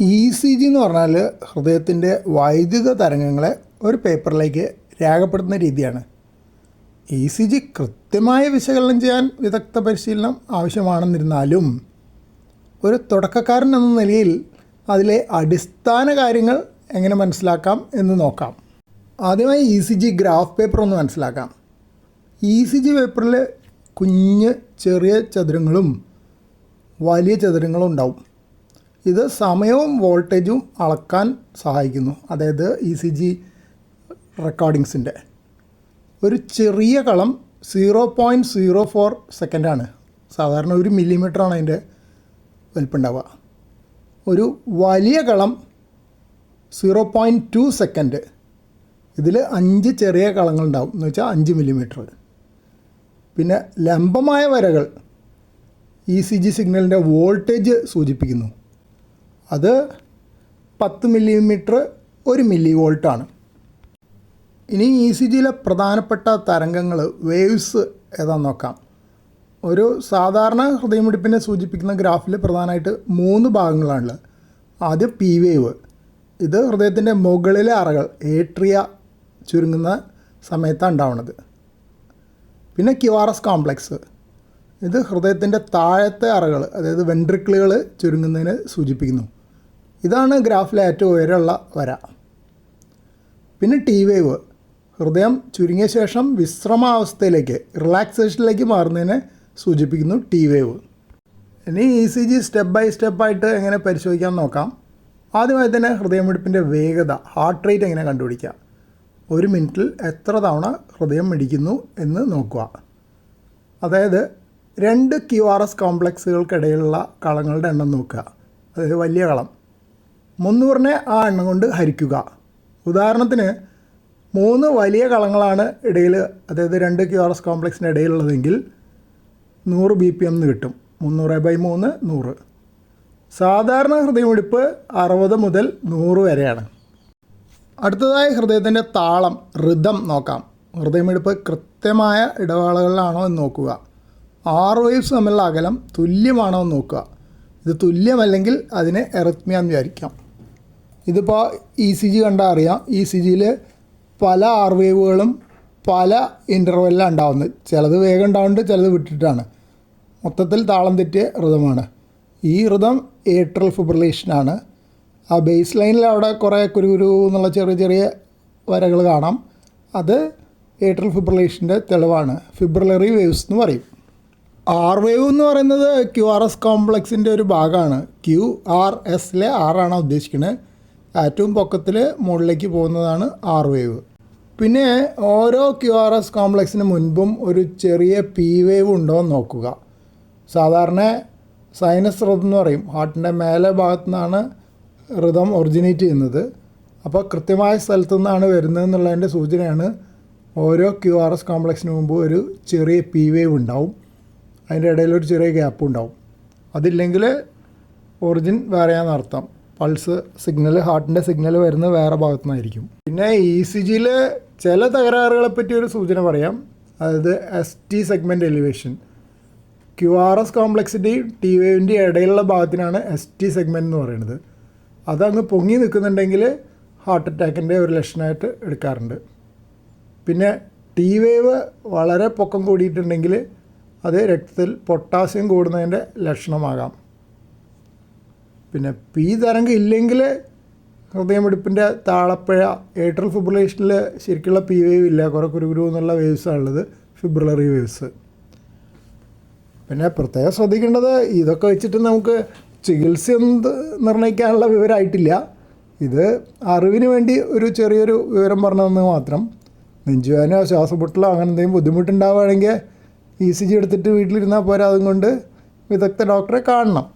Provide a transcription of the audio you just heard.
E C G എന്ന് പറഞ്ഞാൽ ഹൃദയത്തിന്റെ വൈദ്യുത തരംഗങ്ങളെ ഒരു പേപ്പറിലേക്ക് രേഖപ്പെടുത്തുന്ന രീതിയാണ്. ഇ സി ജി കൃത്യമായ വിശകലനം ചെയ്യാൻ വിദഗ്ധ പരിശീലനം ആവശ്യമാണെന്നിരുന്നാലും ഒരു തുടക്കക്കാരൻ എന്ന നിലയിൽ അതിലെ അടിസ്ഥാന കാര്യങ്ങൾ എങ്ങനെ മനസ്സിലാക്കാം എന്ന് നോക്കാം. ആദ്യമായി E C G graph paper ഒന്ന് മനസ്സിലാക്കാം. ഇ സി ജി പേപ്പറിൽ കുഞ്ഞ് ചെറിയ ചതുരങ്ങളും വലിയ ചതുരങ്ങളും ഉണ്ടാവും. ഇത് സമയവും വോൾട്ടേജും അളക്കാൻ സഹായിക്കുന്നു. അതായത് ഇ സി ജി റെക്കോർഡിങ്സിന്റെ ഒരു ചെറിയ കളം സീറോ പോയിന്റ് സീറോ ഫോർ സെക്കൻഡാണ് സാധാരണ ഒരു മില്ലിമീറ്ററാണ് അതിന്റെ വലിപ്പുണ്ടാവുക. ഒരു വലിയ കളം സീറോ പോയിന്റ് ടു സെക്കൻഡ് ഇതിൽ അഞ്ച് ചെറിയ കളങ്ങളുണ്ടാവും എന്ന് വെച്ചാൽ അഞ്ച് മില്ലിമീറ്റർ പിന്നെ ലംബമായ വരകൾ ഇ സി ജി സിഗ്നലിന്റെ വോൾട്ടേജ് സൂചിപ്പിക്കുന്നു. അത് പത്ത് മില്ലിമീറ്റർ ഒരു മില്ലി വോൾട്ടാണ് ഇനി ഇ സി ജിയിലെ പ്രധാനപ്പെട്ട തരംഗങ്ങൾ വേവ്സ് ഏതാണെന്ന് നോക്കാം. ഒരു സാധാരണ ഹൃദയമിടിപ്പിനെ സൂചിപ്പിക്കുന്ന ഗ്രാഫിൽ പ്രധാനമായിട്ട് മൂന്ന് ഭാഗങ്ങളാണുള്ളത് ആദ്യം പി വേവ് ഇത് ഹൃദയത്തിന്റെ മുകളിലെ അറകൾ ഏട്രിയ ചുരുങ്ങുന്ന സമയത്താണ് ഉണ്ടാവുന്നത് പിന്നെ ക്യു ആർ എസ് കോംപ്ലക്സ് ഇത് ഹൃദയത്തിന്റെ താഴത്തെ അറകൾ അതായത് വെൻട്രിക്കിളുകൾ ചുരുങ്ങുന്നതിനെ സൂചിപ്പിക്കുന്നു. ഇതാണ് ഗ്രാഫിലെ ഏറ്റവും ഉയരമുള്ള വര. പിന്നെ ടി വേവ് ഹൃദയം ചുരുങ്ങിയ ശേഷം വിശ്രമാവസ്ഥയിലേക്ക് റിലാക്സേഷനിലേക്ക് മാറുന്നതിനെ സൂചിപ്പിക്കുന്നു ടി വേവ് ഇനി E C G step by സ്റ്റെപ്പായിട്ട് എങ്ങനെ പരിശോധിക്കാൻ നോക്കാം. ആദ്യമായി തന്നെ ഹൃദയമിടിപ്പിന്റെ വേഗത ഹാർട്ട് റേറ്റ് എങ്ങനെ കണ്ടുപിടിക്കാം ഒരു മിനിറ്റിൽ എത്ര തവണ ഹൃദയം മിടിക്കുന്നു എന്ന് നോക്കുക. അതായത് രണ്ട് ക്യു ആർ എസ് കോംപ്ലക്സുകൾക്കിടയിലുള്ള കളങ്ങളുടെ എണ്ണം നോക്കുക. അതായത് വലിയ കളം. മുന്നൂറിനെ ആ എണ്ണം കൊണ്ട് ഹരിക്കുക. ഉദാഹരണത്തിന് മൂന്ന് വലിയ കളങ്ങളാണ് ഇടയിൽ അതായത് രണ്ട് ക്യു ആർ എസ് കോംപ്ലക്സിന്റെ ഇടയിലുള്ളതെങ്കിൽ നൂറ് ബി പി എം എന്ന് കിട്ടും. മുന്നൂറ് ബൈ മൂന്ന് നൂറ്. സാധാരണ ഹൃദയമിടിപ്പ് അറുപത് മുതൽ നൂറ് വരെയാണ്. അടുത്തതായി ഹൃദയത്തിന്റെ താളം ഋതം നോക്കാം. ഹൃദയമിടിപ്പ് കൃത്യമായ ഇടവേളകളിലാണോ എന്ന് നോക്കുക. ആറ് വേവ്സ് തമ്മിലുള്ള അകലം തുല്യമാണോ എന്ന് നോക്കുക. ഇത് തുല്യമല്ലെങ്കിൽ അതിനെ എറത്മിയ എന്ന് വിചാരിക്കാം. ഇതിപ്പോൾ ഇ സി ജി കണ്ടാൽ അറിയാം. ഇ സി ജിയിൽ പല ആർ വേവുകളും പല ഇന്റർവെല്ലാം ഉണ്ടാവുന്നത്. ചിലത് വേഗം ഉണ്ടാവുന്നുണ്ട് ചിലത് വിട്ടിട്ടാണ്. മൊത്തത്തിൽ താളം തെറ്റിയ ഋതമാണ് ഈ ഋതം ഏട്രൽ ഫിബ്രിലേഷനാണ് ആ ബേസ് ലൈനിൽ അവിടെ കുറേ കുരുകുരു എന്നുള്ള ചെറിയ ചെറിയ വരകൾ കാണാം. അത് ഏട്രൽ ഫിബ്രിലേഷന്റെ തെളിവാണ്. ഫിബ്രിലറി വേവ്സ് എന്ന് പറയും. ആർ വേവ് എന്ന് പറയുന്നത് ക്യു ആർ എസ് കോംപ്ലക്സിന്റെ ഒരു ഭാഗമാണ്. ക്യു ആർ എസിലെ ആറാണ് ഉദ്ദേശിക്കുന്നത് ഏറ്റവും പൊക്കത്തിൽ മുകളിലേക്ക് പോകുന്നതാണ് ആർ വേവ് പിന്നെ ഓരോ ക്യു ആർ എസ് കോംപ്ലക്സിന് മുൻപും ഒരു ചെറിയ പി വേവ് ഉണ്ടോ എന്ന് നോക്കുക. സാധാരണ സൈനസ് ഋതം എന്ന് പറയും. ഹാർട്ടിന്റെ മേലെ ഭാഗത്തു നിന്നാണ് ഋതം ഒറിജിനേറ്റ് ചെയ്യുന്നത്. അപ്പോൾ കൃത്യമായ സ്ഥലത്തു നിന്നാണ് വരുന്നത് എന്നുള്ളതിന്റെ സൂചനയാണ്. ഓരോ ക്യു ആർ എസ് കോംപ്ലക്സിന് മുമ്പ് ഒരു ചെറിയ പി വേവ് ഉണ്ടാവും. അതിന്റെ ഇടയിൽ ഒരു ചെറിയ ഗ്യാപ്പ് ഉണ്ടാവും. അതില്ലെങ്കിൽ ഒറിജിൻ വേറെയാണെന്നർത്ഥം പൾസ് സിഗ്നൽ ഹാർട്ടിന്റെ സിഗ്നൽ വരുന്നത് വേറെ ഭാഗത്തു നിന്നായിരിക്കും പിന്നെ ഇ സി ജിയിൽ ചില തകരാറുകളെ പറ്റി ഒരു സൂചന പറയാം. അതായത് S T segment elevation Q R S കോംപ്ലക്സിന്റെയും T വേവിന്റെ ഇടയിലുള്ള ഭാഗത്തിനാണ് എസ് ടി സെഗ്മെന്റ് എന്ന് പറയുന്നത്. അതങ്ങ് പൊങ്ങി നിൽക്കുന്നുണ്ടെങ്കിൽ ഹാർട്ട് അറ്റാക്കിന്റെ ഒരു ലക്ഷണമായിട്ട് എടുക്കാറുണ്ട്. പിന്നെ ടി വേവ് വളരെ പൊക്കം കൂടിയിട്ടുണ്ടെങ്കിൽ അത് രക്തത്തിൽ പൊട്ടാസ്യം കൂടുന്നതിന്റെ ലക്ഷണമാകാം. പിന്നെ പി തരംഗം ഇല്ലെങ്കിൽ ഹൃദയമിടിപ്പിന്റെ താളപ്പഴ ഏട്രൽ ഫിബ്രിലേഷനിൽ ശരിക്കുള്ള പി വേവ് ഇല്ല. കുറേ കുരുകുരു എന്നുള്ള വേവ്സാണ് ഉള്ളത് ഫിബ്രിലറി വേവ്സ്. പിന്നെ പ്രത്യേകം ശ്രദ്ധിക്കേണ്ടത് ഇതൊക്കെ വെച്ചിട്ട് നമുക്ക് ചികിത്സ എന്ത് നിർണയിക്കാനുള്ള വിവരമായിട്ടില്ല. ഇത് അറിവിന് വേണ്ടി ഒരു ചെറിയൊരു വിവരം പറഞ്ഞതെന്ന് മാത്രം. നെഞ്ചുവേനോ ശ്വാസമുട്ടലോ അങ്ങനെ എന്തെങ്കിലും ബുദ്ധിമുട്ടുണ്ടാവുകയാണെങ്കിൽ ഇ സി ജി എടുത്തിട്ട് വീട്ടിലിരുന്നാൽ പോരാ അതും കൊണ്ട് വിദഗ്ധ ഡോക്ടറെ കാണണം.